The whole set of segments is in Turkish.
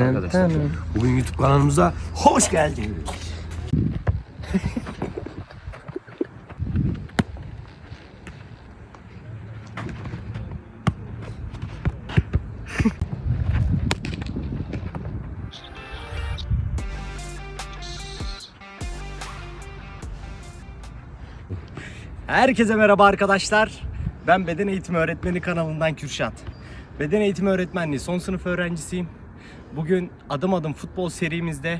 Arkadaşlar bugün YouTube kanalımıza hoş geldiniz. Herkese merhaba arkadaşlar. Ben beden eğitimi öğretmeni kanalından Kürşat. Beden eğitimi öğretmenliği son sınıf öğrencisiyim. Bugün adım adım futbol serimizde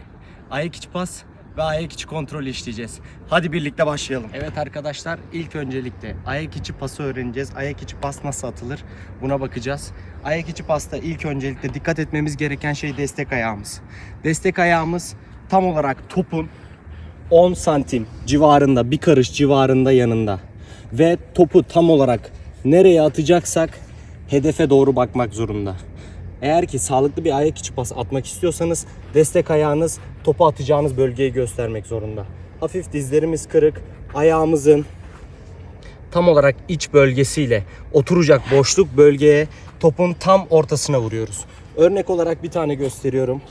ayak içi pas ve ayak içi kontrol işleyeceğiz. Hadi birlikte başlayalım. Evet arkadaşlar ilk öncelikle ayak içi pası öğreneceğiz. Ayak içi pas nasıl atılır buna bakacağız. Ayak içi pasta ilk öncelikle dikkat etmemiz gereken şey destek ayağımız. Destek ayağımız tam olarak topun 10 santim civarında bir karış civarında yanında ve topu tam olarak nereye atacaksak hedefe doğru bakmak zorunda. Eğer ki sağlıklı bir ayak içi pas atmak istiyorsanız destek ayağınız topu atacağınız bölgeyi göstermek zorunda. Hafif dizlerimiz kırık, ayağımızın tam olarak iç bölgesiyle oturacak boşluk bölgeye topun tam ortasına vuruyoruz. Örnek olarak bir tane gösteriyorum.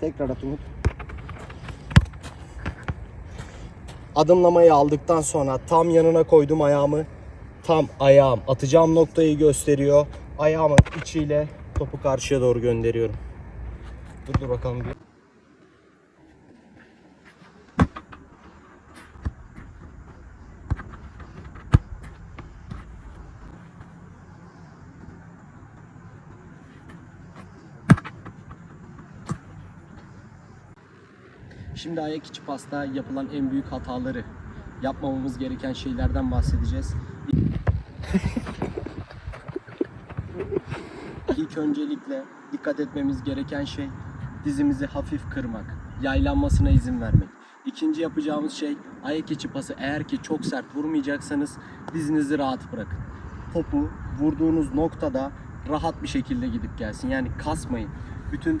Tekrar at Umut. Adımlamayı aldıktan sonra tam yanına koydum ayağımı. Tam ayağım atacağım noktayı gösteriyor. Ayağımın içiyle topu karşıya doğru gönderiyorum. Dur dur bakalım bir. Şimdi ayak içi pasta yapılan en büyük hataları, yapmamamız gereken şeylerden bahsedeceğiz. İlk öncelikle dikkat etmemiz gereken şey dizimizi hafif kırmak, yaylanmasına izin vermek. İkinci yapacağımız şey ayak içi pası eğer ki çok sert vurmayacaksanız dizinizi rahat bırakın. Topu vurduğunuz noktada rahat bir şekilde gidip gelsin. Yani kasmayın. Bütün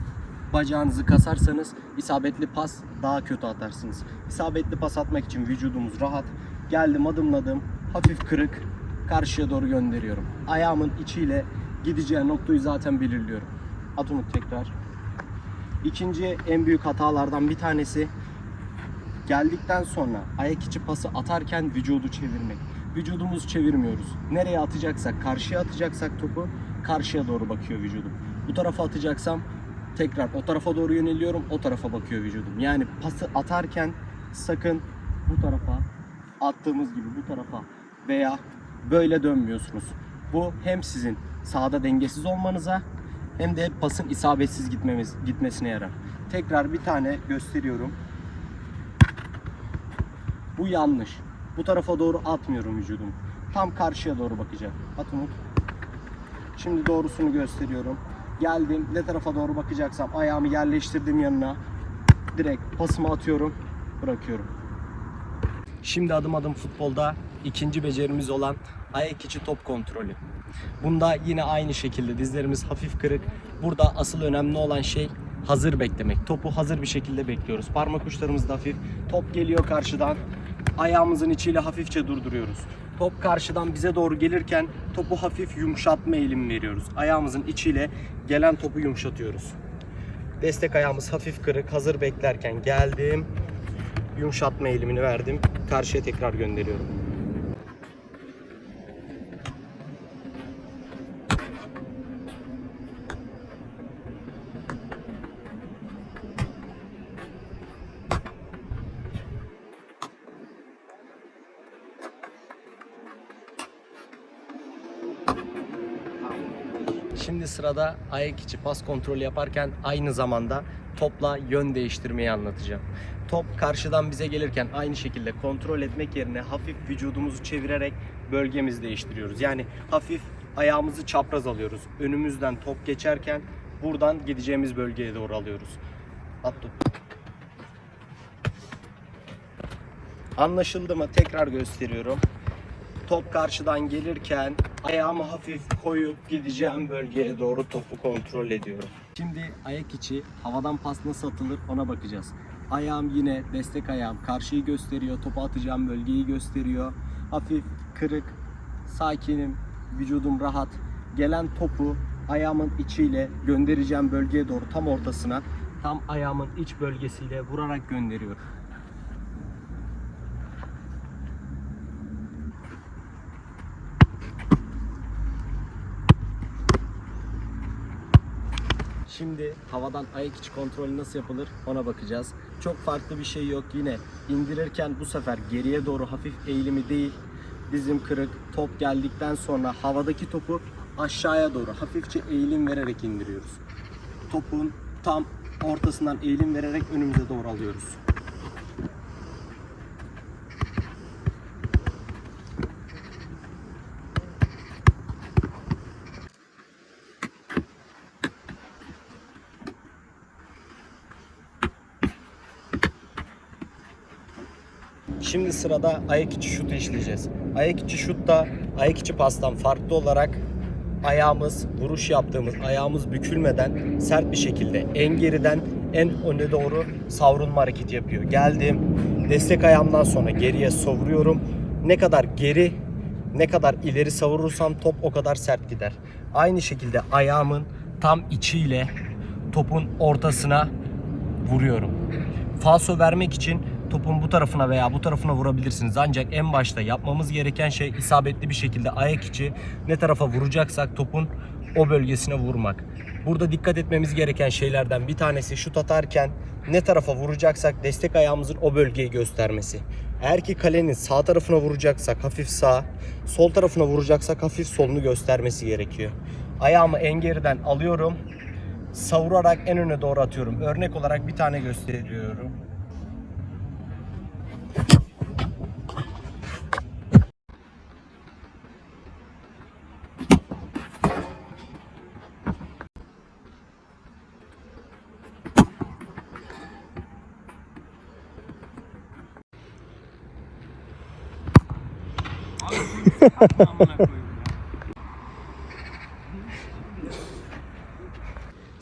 bacağınızı kasarsanız isabetli pas daha kötü atarsınız. İsabetli pas atmak için vücudumuz rahat. Geldim adımladım. Hafif kırık. Karşıya doğru gönderiyorum. Ayağımın içiyle gideceği noktayı zaten belirliyorum. At Umut tekrar. İkinci en büyük hatalardan bir tanesi geldikten sonra ayak içi pası atarken vücudu çevirmek. Vücudumuzu çevirmiyoruz. Nereye atacaksak, karşıya atacaksak topu karşıya doğru bakıyor vücudum. Bu tarafa atacaksam tekrar o tarafa doğru yöneliyorum, o tarafa bakıyor vücudum. Yani pası atarken sakın bu tarafa attığımız gibi bu tarafa veya böyle dönmüyorsunuz. Bu hem sizin sahada dengesiz olmanıza hem de pasın isabetsiz gitmemiz gitmesine yarar. Tekrar bir tane gösteriyorum. Bu yanlış. Bu tarafa doğru atmıyorum vücudumu. Tam karşıya doğru bakacağım. At. Şimdi doğrusunu gösteriyorum. Geldim. Ne tarafa doğru bakacaksam ayağımı yerleştirdim yanına. Direkt pasımı atıyorum. Bırakıyorum. Şimdi adım adım futbolda ikinci becerimiz olan ayak içi top kontrolü. Bunda yine aynı şekilde dizlerimiz hafif kırık. Burada asıl önemli olan şey hazır beklemek. Topu hazır bir şekilde bekliyoruz. Parmak uçlarımız da hafif. Top geliyor karşıdan. Ayağımızın içiyle hafifçe durduruyoruz. Top karşıdan bize doğru gelirken topu hafif yumuşatma eğilimi veriyoruz. Ayağımızın içiyle gelen topu yumuşatıyoruz. Destek ayağımız hafif kırık. Hazır beklerken geldim. Yumuşatma eğilimini verdim. Karşıya tekrar gönderiyorum. Şimdi sırada ayak içi pas kontrolü yaparken aynı zamanda topla yön değiştirmeyi anlatacağım. Top karşıdan bize gelirken aynı şekilde kontrol etmek yerine hafif vücudumuzu çevirerek bölgemizi değiştiriyoruz. Yani hafif ayağımızı çapraz alıyoruz. Önümüzden top geçerken buradan gideceğimiz bölgeye doğru alıyoruz. At tut. Anlaşıldı mı? Tekrar gösteriyorum. Top karşıdan gelirken ayağımı hafif koyup gideceğim bölgeye doğru topu kontrol ediyorum. Şimdi ayak içi havadan pas nasıl atılır ona bakacağız. Ayağım yine destek ayağım karşıyı gösteriyor. Topu atacağım bölgeyi gösteriyor. Hafif kırık, sakinim, vücudum rahat. Gelen topu ayağımın içiyle göndereceğim bölgeye doğru tam ortasına tam ayağımın iç bölgesiyle vurarak gönderiyorum. Şimdi havadan ayak içi kontrolü nasıl yapılır ona bakacağız. Çok farklı bir şey yok yine. indirirken bu sefer geriye doğru hafif eğilimi değil. Dizim kırık. Top geldikten sonra havadaki topu aşağıya doğru hafifçe eğilim vererek indiriyoruz. Topun tam ortasından eğilim vererek önümüze doğru alıyoruz. Şimdi sırada ayak içi şut işleyeceğiz. Ayak içi şut da ayak içi pastan farklı olarak ayağımız vuruş yaptığımız ayağımız bükülmeden sert bir şekilde en geriden en öne doğru savrulma hareketi yapıyor. Geldim destek ayağımdan sonra geriye savuruyorum. Ne kadar geri ne kadar ileri savurursam top o kadar sert gider. Aynı şekilde ayağımın tam içiyle topun ortasına vuruyorum. Falso vermek için topun bu tarafına veya bu tarafına vurabilirsiniz. Ancak en başta yapmamız gereken şey isabetli bir şekilde ayak içi ne tarafa vuracaksak topun o bölgesine vurmak. Burada dikkat etmemiz gereken şeylerden bir tanesi şut atarken ne tarafa vuracaksak destek ayağımızın o bölgeyi göstermesi. Eğer ki kalenin sağ tarafına vuracaksak hafif sağ, sol tarafına vuracaksak hafif solunu göstermesi gerekiyor. Ayağımı en geriden alıyorum savurarak en öne doğru atıyorum. Örnek olarak bir tane gösteriyorum. Şey amına koyayım.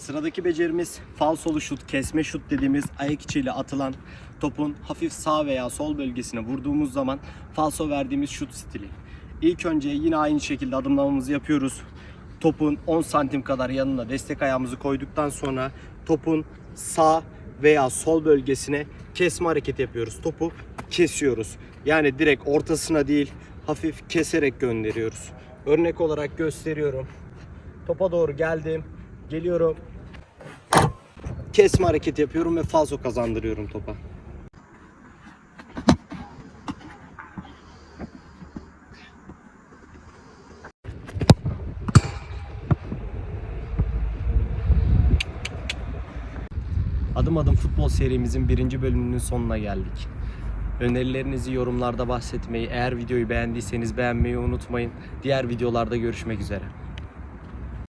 Sıradaki becerimiz falsolu şut, kesme şut dediğimiz ayak içiyle atılan topun hafif sağ veya sol bölgesine vurduğumuz zaman falso verdiğimiz şut stili. İlk önce yine aynı şekilde adımlamamızı yapıyoruz. Topun 10 santim kadar yanına destek ayağımızı koyduktan sonra topun sağ veya sol bölgesine kesme hareketi yapıyoruz. Topu kesiyoruz. Yani direkt ortasına değil hafif keserek gönderiyoruz. Örnek olarak gösteriyorum. Topa doğru geldim. Geliyorum. Kesme hareketi yapıyorum ve falso kazandırıyorum topa. Adım adım futbol serimizin birinci bölümünün sonuna geldik. Önerilerinizi yorumlarda bahsetmeyi, eğer videoyu beğendiyseniz beğenmeyi unutmayın. Diğer videolarda görüşmek üzere.